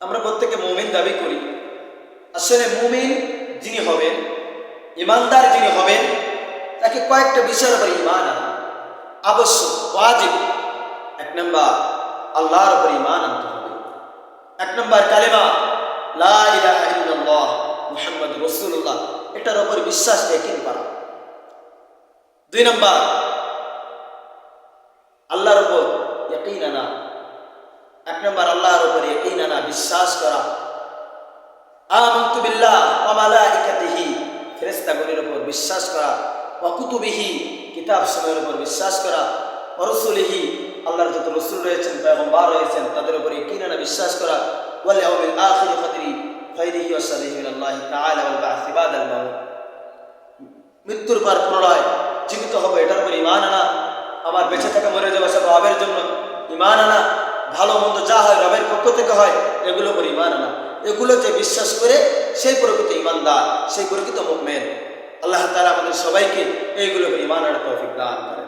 আমরা প্রত্যেকে মুমিন দাবি করি। আসলে মুমিন যিনি হবেন, ইমানদার যিনি হবেন, তাকে কয়েকটা বিষয়ের উপর ইমান আনা। আবশ্যক, ওয়াজিব। এক নম্বর, আল্লাহর উপর ইমান আনতে হবে। এক নম্বর, কালেমা, লা ইল্লাল্লাহ মুহাম্মদ এটার উপর বিশ্বাস দেখিন করা। দুই নম্বর, আল্লাহর উপর ইয়াকিন আনা। এক নম্বর আল্লাহর উপর ইয়াকিন বিশ্বাস করা। আমানতু বিল্লাহ ওয়া মালাইকাতিহি ফেরেশতাগুলির উপর বিশ্বাস করা। ওয়া কুতুবিহি, কিতাব সময়ের উপর বিশ্বাস করা। ওয়া রাসূলিহি, আল্লাহর যত রাসূল রয়েছেন, পয়গম্বর রয়েছেন, তাদের উপর ইয়াকিন আনা বিশ্বাস করা। ওয়াল ইয়াউমিল আখির কদরি খাইরিহি ওয়া শাররিহি মিনাল্লাহি তাআলা ওয়াল বা'থি বাদাল মাউত। মৃত্যুর পর পুনরায় জীবিত হবে, এটার উপর ইমান আনা। আমার বেঁচে থাকা, মরে যাওয়া সব রবের জন্য ইমান আনা। ভালো মন্দ যা হয়, রবের পক্ষ থেকে হয়, এগুলো করে ইমান আনা। এগুলো যে বিশ্বাস করে, সেই প্রকৃত ইমানদার সেই প্রকৃত মেন আল্লাহ তালা আমাদের সবাইকে এইগুলো উপর ইমান আনা তৌফিক দান করেন।